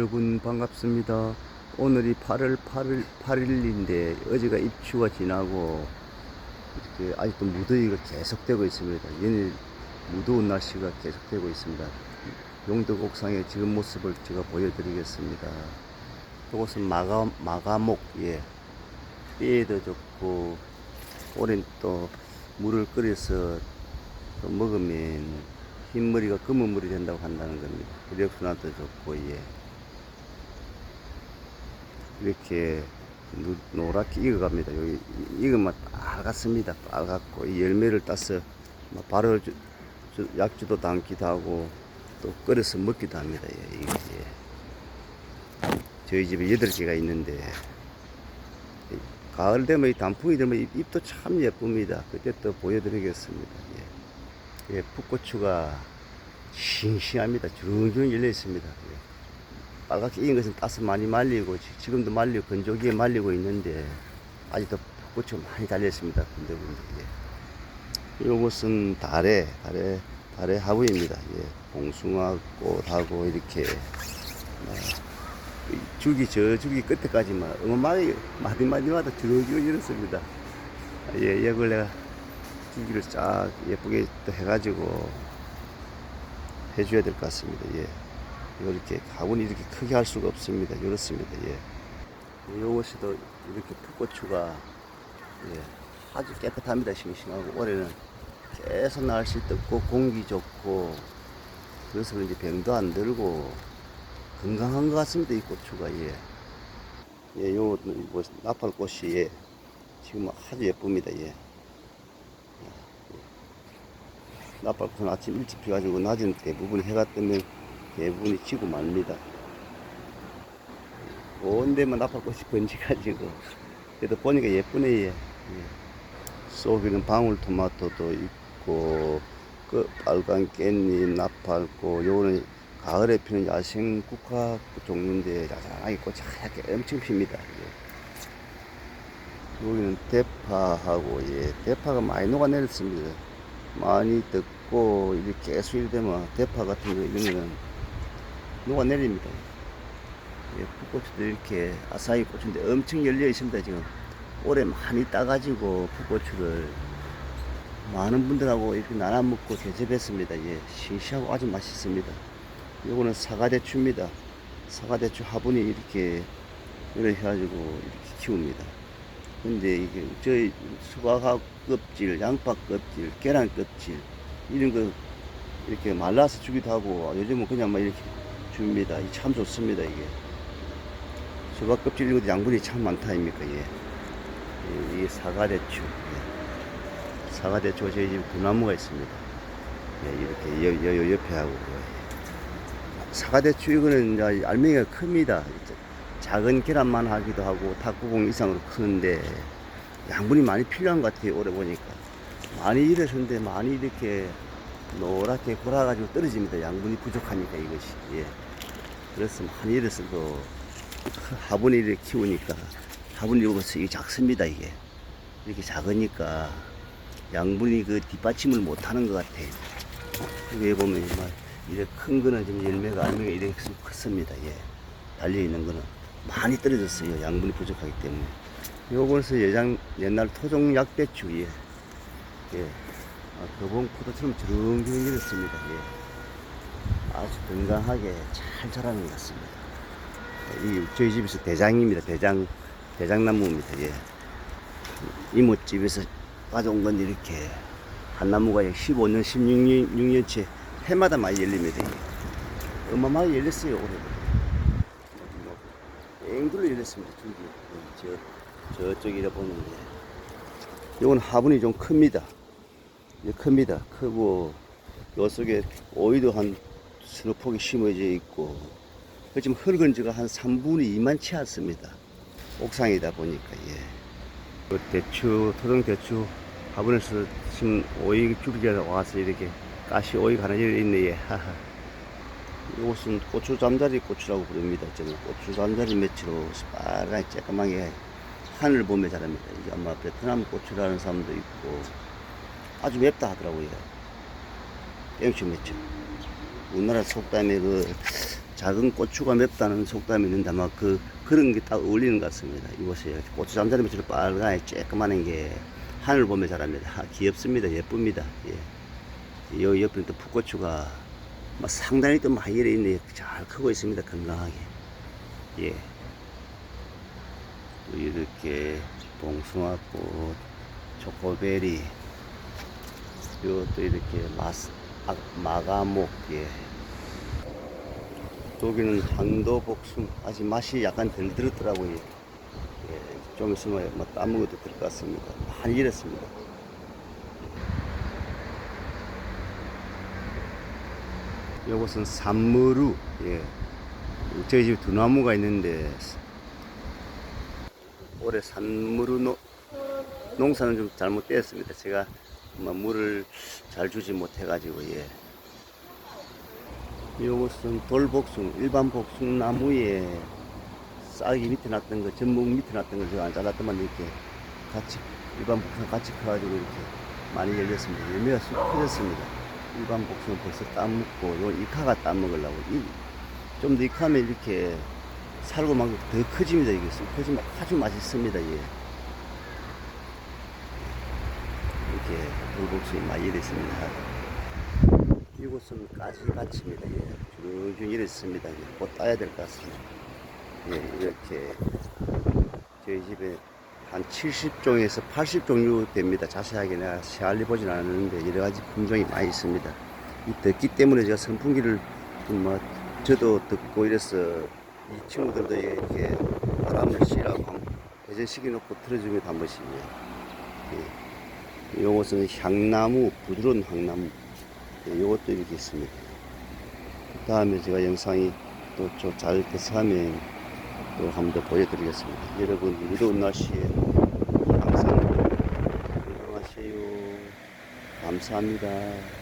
여러분 반갑습니다. 오늘이 8월 8일, 8일인데 어제가 입추가 지나고 이렇게 아직도 무더위가 계속되고 있습니다. 연일 무더운 날씨가 계속되고 있습니다. 용덕 옥상의 지금 모습을 제가 보여드리겠습니다. 이것은 마가, 마가목, 예. 뼈에도 좋고, 오랜 또 물을 끓여서 또 먹으면 흰머리가 검은 물이 된다고 한다는 겁니다. 혈액순환도 좋고, 예. 이렇게 노, 노랗게 익어갑니다. 여기 익으면 빨갛습니다. 빨갛고, 이 열매를 따서 뭐 주- 약주도 담기도 하고, 또 끓여서 먹기도 합니다. 예, 이게, 예. 저희 집에 여덟 개가 있는데, 이 가을 되면 이 단풍이 되면 잎- 잎도 참 예쁩니다. 그때 또 보여드리겠습니다. 예. 예, 풋고추가 싱싱합니다. 주렁주렁 열려 있습니다. 예. 빨갛게 익은 것은 따서 많이 말리고 지- 지금도 말리고 건조기에 말리고 있는데 아직도 풋고추가 많이 달려 있습니다. 군데군데. 예. 요것은 달에 달에 달에 하부입니다. 예. 봉숭아 꽃하고 이렇게 뭐, 이 줄기 저 줄기 끝에까지만 어마어마하게 마디 마디마다 주렁주렁 이렇습니다. 예, 이걸 내가 줄기를 쫙 예쁘게 또 해가지고 해줘야 될 것 같습니다. 예. 이렇게 가군이 이렇게 크게 할 수가 없습니다. 이렇습니다. 예. 요것이도 이렇게 풋고추가 예, 아주 깨끗합니다. 싱싱하고 올해는 계속 날씨 덥고 공기 좋고 그래서 그런지 병도 안 들고 건강한 것 같습니다. 이 고추가 예. 예, 요 뭐, 나팔꽃이 예, 지금 아주 예쁩니다. 예. 나팔꽃은 아침 일찍 피가지고 낮은 대부분 해가 뜨면 대부분이 지고 맙니다. 온 데만 나팔꽃이 번지가지고 그래도 보니까 예쁘네 예. 예. 속에는 방울토마토도 있고 그 빨간 깻잎 나팔꽃 요거는 가을에 피는 야생 국화 종류인데 야상하게 꽃이 하얗게 엄청 핍니다. 예. 여기는 대파하고 예 대파가 많이 녹아내렸습니다. 많이 뜯고 이렇게 계속 이렇게 되면 대파 같은 거 이런 거는 녹아내립니다. 예, 풋고추도 이렇게 아사히 고추인데 엄청 열려 있습니다 지금 올해 많이 따가지고 풋고추를 많은 분들하고 이렇게 나눠 먹고 대접했습니다. 예, 싱싱하고 아주 맛있습니다. 요거는 사과대추입니다. 사과대추 화분이 이렇게 이렇게 해가지고 이렇게 키웁니다. 근데 이게 저희 수박 껍질, 양파 껍질, 계란 껍질 이런 거 이렇게 말라서 주기도 하고 요즘은 그냥 막 이렇게 줍니다. 이참 좋습니다 이게. 수박 껍질 이런 것도 양분이 참 많다 아닙니까 예. 이- 사과대추. 예. 사과대추가 저희 집에 두 나무가 있습니다. 예, 이렇게 여, 여, 여 옆에 하고 예. 사과대추 이거는 알맹이가 큽니다. 작은 계란만 하기도 하고 탁구공 이상으로 크는데 양분이 많이 필요한 것 같아요 올해 보니까 많이 일었는데 많이 이렇게 노랗게 골아가지고 떨어집니다 양분이 부족하니까 이것이 예. 그래서 많이 일었어도 화분을 이렇게 키우니까 화분이 이것이 이게 작습니다 이게 이렇게 작으니까 양분이 그 뒷받침을 못하는 것 같아요 여기 보면 막 이렇게 큰 거는 지금 열매가 알맹이가 이렇게 컸습니다 예. 달려 있는 거는 많이 떨어졌어요. 양분이 부족하기 때문에. 요것은 예장, 옛날 토종 약대추, 예. 예. 아, 교봉 포도처럼 주렁주렁 이렇습니다. 예. 아주 건강하게 잘 자라는 것 같습니다. 이, 저희 집에서 대장입니다. 대장, 대장나무입니다. 예. 이모집에서 가져온 건 이렇게 한 나무가 15년, 16년, 6년째 해마다 많이 열립니다. 이게. 어마어마하게 열렸어요, 올해도. 앵글로 열렸습니다. 줄기. 네, 저, 저쪽이라 보는데. 이건 화분이 좀 큽니다. 큽니다. 크고, 요 속에 오이도 한 서너 폭이 심어져 있고, 그 지금 흙은 제가 한 3분의 2만 채 않습니다. 옥상이다 보니까, 예. 그 대추, 토종 대추 화분에서 지금 오이 줄기가 와서 이렇게 가시 오이가 하나 열려있네, 예. 하하. 이것은 고추 잠자리 고추라고 부릅니다. 저는 고추 잠자리 맺히로 빨간 쬐까맣게 하늘 보며 자랍니다. 이게 아마 베트남 고추라는 사람도 있고 아주 맵다 하더라고요. 땡초 맺죠. 우리나라 속담에 그 작은 고추가 맵다는 속담이 있는데 아마 그 그런 게 딱 어울리는 것 같습니다. 이곳에 고추 잠자리처럼 빨간에 쬐끄만한 게 하늘 보면 자랍니다. 아, 귀엽습니다. 예쁩니다. 예. 요 옆에 또 풋고추가 막 상당히 또 많이 이래 있네. 잘 크고 있습니다. 건강하게. 예. 또 이렇게 봉숭아꽃, 초코베리, 요 또 이렇게 마스, 아, 마가목, 예. 여기는 황도복숭 아직 맛이 약간 덜 들었더라고요. 예, 좀 있으면 뭐 따먹어도 될 것 같습니다. 많이 이랬습니다. 요것은 산무루. 예. 저희 집에 두 나무가 있는데 올해 산무루 노, 농사는 좀 잘못되었습니다. 제가 뭐 물을 잘 주지 못해가지고 예. 이것은 돌복숭, 일반 복숭 나무에 싹이 밑에 났던 거, 전목 밑에 났던 걸 제가 안 잘랐더만 이렇게 같이, 일반 복숭 같이 커가지고 이렇게 많이 열렸습니다. 열매가 쑥 커졌습니다. 일반 복숭은 벌써 따먹고, 요 이카가 따먹으려고. 좀 더 익하면 이렇게 살고 막 더 커집니다. 이게 쑥 커지면 아주 맛있습니다. 예. 이렇게 돌복숭이 많이 열렸습니다. 이곳은 가지밭입니다. 예. 쭉쭉 이렇습니다. 예. 곧 따야 될 것 같습니다. 예, 이렇게 저희 집에 한 70종에서 80종류 됩니다. 자세하게 내가 세알리 보진 않았는데 여러 가지 품종이 많이 있습니다. 이 덥기 때문에 제가 선풍기를 좀뭐 저도 듣고 이래서 이 친구들도 이렇게 바람을 쐬라고 한 배전시켜 놓고 틀어주면 한 번씩 예. 요것은 향나무, 부드러운 향나무. 예, 요것도 이렇게 있습니다. 그 다음에 제가 영상이 또잘 돼서 하면 또 한번 더 보여드리겠습니다. 여러분, 이로운 날씨에 항상 건강하세요. 감사합니다.